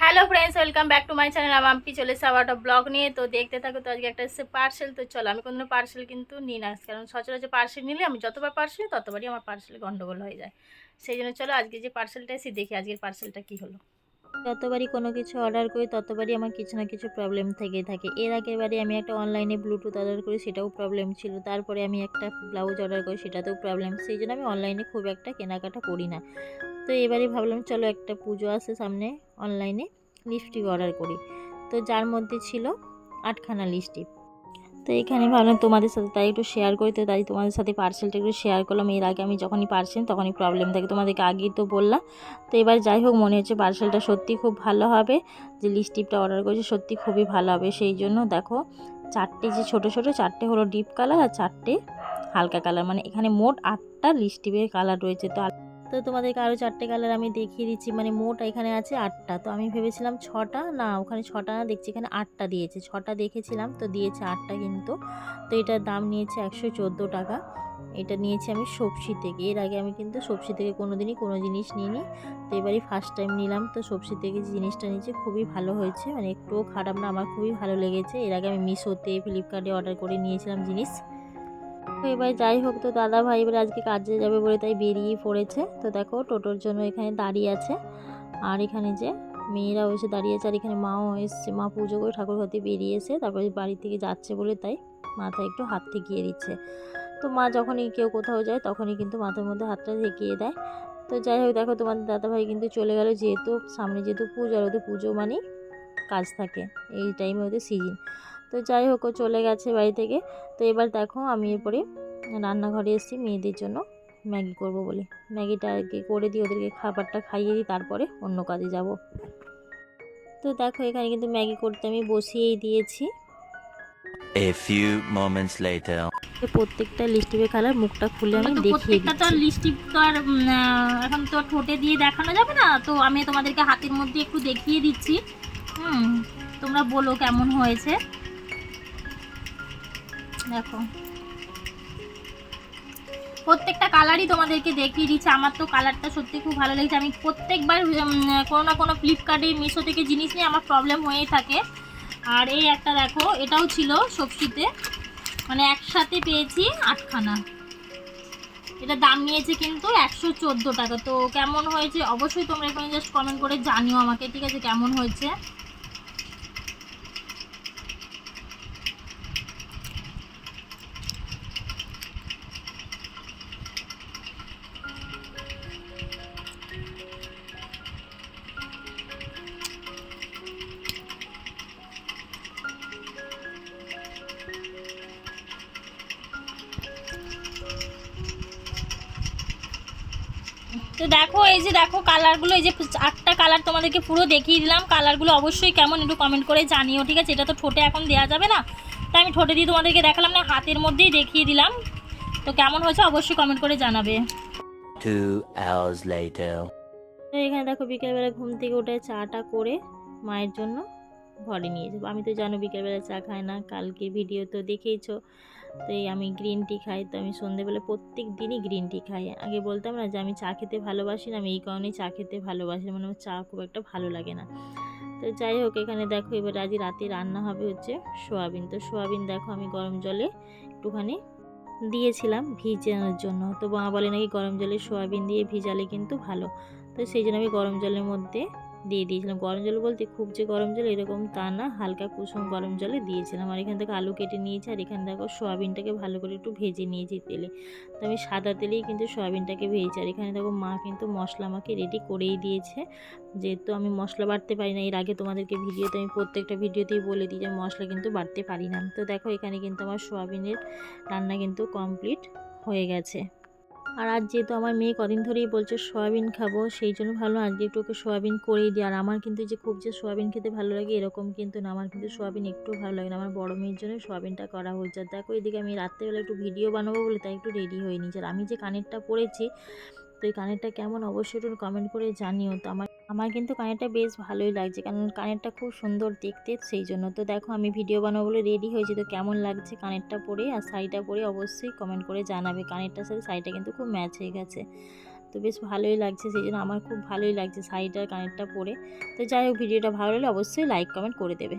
Hello friends welcome back to my channel আমি আম্পি চলে এসে আবার ব্লগ নিয়ে তো দেখতে থাকো তো আজকে একটা এসেছে পার্সেল তো চলো আমি কোনো পার্সেল কিন্তু নিই না কারণ সচরাচর পার্সেল নিলে আমি যতবার পার্সেল ততবারই আমার পার্সেলে গন্ডগোল হয়ে যায় সেই জন্য চলো আজকে যে পার্সেলটা এসে দেখি আজকের পার্সেলটা কী হলো যতবারই কোনো কিছু অর্ডার করি ততবারই আমার কিছু না কিছু প্রবলেম থেকেই থাকে এর আগের বারে আমি একটা অনলাইনে ব্লুটুথ অর্ডার করি সেটাও প্রবলেম ছিল তারপরে আমি একটা ব্লাউজ অর্ডার করি সেটাতেও প্রবলেম সেই জন্য আমি অনলাইনে খুব একটা কেনাকাটা করি না তো এবারে ভাবলাম চলো একটা পুজো আসে সামনে অনলাইনে লিপস্টিক অর্ডার করি। তো যার মধ্যে ছিল আটখানা লিপস্টিক। তো এখানে ভাবলাম তোমাদের সাথে তাই একটু শেয়ার করি। তো তাই তোমাদের সাথে পার্সেলটা একটু শেয়ার করলাম। এর আগে আমি যখনই পার্সেল তখনই প্রবলেম থাকে তোমাদেরকে আগেই তো বললাম। তো এবার যাই হোক, মনে হচ্ছে পার্সেলটা সত্যি খুব ভালো হবে। যে লিপস্টিকটা অর্ডার করেছি সত্যি খুবই ভালো হবে। সেই জন্য দেখো, চারটে যে ছোট ছোট, চারটে হলো ডিপ কালার আর চারটে হালকা কালার মানে এখানে মোট আটটা লিপস্টিকের কালার রয়েছে। তো তো তোমাদেরকে আরও চারটে কালার আমি দেখিয়ে দিচ্ছি। মানে মোট এখানে আছে আটটা। তো আমি ভেবেছিলাম ছটা। না, ওখানে ছটা না, দেখছি এখানে আটটা দিয়েছে। ছটা দেখেছিলাম, তো দিয়েছে আটটা কিন্তু। তো এটার দাম নিয়েছে একশো চোদ্দ টাকা। এটা নিয়েছি আমি সবজি থেকে। এর আগে আমি কিন্তু সবজি থেকে কোনো দিনই কোনো জিনিস নিইনি। তো এবারই ফার্স্ট টাইম নিলাম। তো সবজি থেকে যে জিনিসটা নিয়েছি খুবই ভালো হয়েছে। মানে একটুও খারাপ না, আমার খুবই ভালো লেগেছে। এর আগে আমি মিশোতে, ফ্লিপকার্টে অর্ডার করে নিয়েছিলাম জিনিস। তো এবার যাই হোক, তো দাদা ভাই এবার আজকে কাজে যাবে বলে তাই বেরিয়ে পড়েছে। তো দেখো, টোটোর জন্য এখানে দাঁড়িয়ে আছে। আর এখানে যে মেয়েরাও এসে দাঁড়িয়ে আছে, আর এখানে মাও এসছে। মা পুজো করে ঠাকুর ঘরতে বেরিয়ে এসে তারপরে বাড়ি থেকে যাচ্ছে বলে তাই মাথায় একটু হাত ঠেকিয়ে দিচ্ছে। তো মা যখনই কেউ কোথাও যায়, তখনই কিন্তু মাথার মধ্যে হাতটা ঠেকিয়ে দেয়। তো যাই হোক, দেখো তোমাদের দাদাভাই কিন্তু চলে গেল, যেহেতু সামনে যেহেতু পুজো, আর ওদের পুজো মানেই কাজ থাকে। এই টাইমে ওদের সিজন তো যাই হোক ও চলে গেছে বাড়ি থেকে। তো এবার দেখো আমি এরপরে রান্নাঘরে এসেছি মেয়েদের জন্য ম্যাগি করব বলে। ম্যাগিটা আগে করে দিই ওদেরকে খাবারটা খাইয়ে দিই তারপরে অন্য কাজে যাব। তো দেখো এখানে কিন্তু ম্যাগি করতে আমি বসিয়েই দিয়েছি। A few moments later. তো প্রত্যেকটা লিস্টিপের কালার মুখটা খুলে আমি দেখিয়ে প্রত্যেকটা তো লিপস্টিক তো আর এখন তো ঠোঁটে দিয়ে দেখানো যাবে না? তো আমি তোমাদেরকে হাতের মধ্যে একটু দেখিয়ে দিচ্ছি। হুম তোমরা বলো কেমন হয়েছে। দেখো। প্রত্যেকটা কালারই তোমাদেরকে দেখিয়ে দিচ্ছে। আমার তো কালারটা সত্যি খুব ভালো লেগেছে। আমি প্রত্যেকবার কোনো না কোনো ফ্লিপকার্টে মিশো থেকে জিনিস নিয়ে আমার প্রবলেম হয়েই থাকে। আর এই একটা দেখো, এটাও ছিল সবজিতে। মানে একসাথে পেয়েছি আটখানা। এটা দাম নিয়েছে কিন্তু একশো চোদ্দ টাকা। তো কেমন হয়েছে অবশ্যই তোমরা এখানে জাস্ট কমেন্ট করে জানিও আমাকে, ঠিক আছে? কেমন হয়েছে? তো দেখো এই যে দেখো কালারগুলো এই যে আটটা কালার তোমাদেরকে পুরো দেখিয়ে দিলাম। কালারগুলো অবশ্যই কেমন একটু কমেন্ট করে জানিও ঠিক আছে? এটা তো ঠোঁটে এখন দেওয়া যাবে না। তাই আমি ঠোঁটে দিয়ে তোমাদেরকে দেখালাম না হাতের মধ্যেই দেখিয়ে দিলাম। তো কেমন হয়েছে অবশ্যই কমেন্ট করে জানাবে। এখানে দেখো বিকেলবেলা ঘুম থেকে উঠে চাটা করে মায়ের জন্য ঘরে নিয়ে যাব। আমি তো জানো বিকেলবেলা চা খাই না কালকে ভিডিও তো দেখেইছো। তো এই আমি গ্রিন টি খাই, তো আমি সন্ধেবেলা প্রত্যেক দিনই গ্রিন টি খাই। আগে বলতাম না যে আমি চা খেতে ভালোবাসি না, আমি এই কারণেই চা খেতে ভালোবাসি মানে আমার চা খুব একটা ভালো লাগে না। তো যাই হোক, এখানে দেখো এবার আজ রাতে রান্না হবে হচ্ছে সোয়াবিন। তো সোয়াবিন দেখো আমি গরম জলে একটুখানি দিয়েছিলাম ভিজানোর জন্য। তো মা বলে নাকি গরম জলে সোয়াবিন দিয়ে ভিজালে কিন্তু ভালো। তো সেই জন্য আমি গরম জলের মধ্যে দিয়ে দিয়েছিলাম। গরম জল বলতে খুব যে গরম জল এরকম তা না, হালকা কুসুম গরম জলে দিয়েছিলাম। আর এখান থেকে আলু কেটে নিয়েছি, আর এখান থেকে সোয়াবিনটাকে ভালো করে একটু ভেজে নিয়েছি তেলে। তো আমি সাদা তেলেই কিন্তু সোয়াবিনটাকে ভেজেছি। আর এখানে দেখো মা কিন্তু মশলা আমাকে রেডি করেই দিয়েছে। যেহেতু আমি মশলা বাড়তে পারি না, এর আগে তোমাদেরকে ভিডিওতে আমি প্রত্যেকটা ভিডিওতেই বলে দিই যে মশলা কিন্তু বাড়তে পারি না। তো দেখো এখানে কিন্তু আমার সোয়াবিনের রান্না কিন্তু কমপ্লিট হয়ে গেছে। আর আজ যেহেতু আমার মেয়ে কদিন ধরেই বলছে সয়াবিন খাব, সেই জন্য ভালো আজকে একটু ওকে সয়াবিন করেই দিই। আর আমার কিন্তু যে খুব যে সয়াবিন খেতে ভালো লাগে এরকম কিন্তু না, আমার কিন্তু সয়াবিন একটু ভালো লাগে না। আমার বড় মেয়ের জন্য সয়াবিনটা করা হয়েছে। আর দেখো এদিকে আমি রাত্রেবেলা একটু ভিডিও বানাবো বলে তাই একটু রেডি হয়ে নিয়েছি। আর আমি যে কানেরটা পরেছি তো এই কানেরটা কেমন? অবশ্যই একটু কমেন্ট করে জানিও। তো আমার আমার কিন্তু কানেরটা বেশ ভালোই লাগছে। কারণ কানেরটা খুব সুন্দর দেখতে, সেই জন্য। তো দেখো, আমি ভিডিও বানাবো বলে রেডি হয়েছি। তো কেমন লাগছে কানেরটা পরে আর শাড়িটা পরে অবশ্যই কমেন্ট করে জানাবে। কানেরটার সাথে শাড়িটা কিন্তু খুব ম্যাচ হয়ে গেছে। তো বেশ ভালোই লাগছে, সেই জন্য আমার খুব ভালোই লাগছে শাড়িটার কানেরটা পরে তো যাই হোক ভিডিওটা ভালো লাগলে অবশ্যই লাইক কমেন্ট করে দেবে।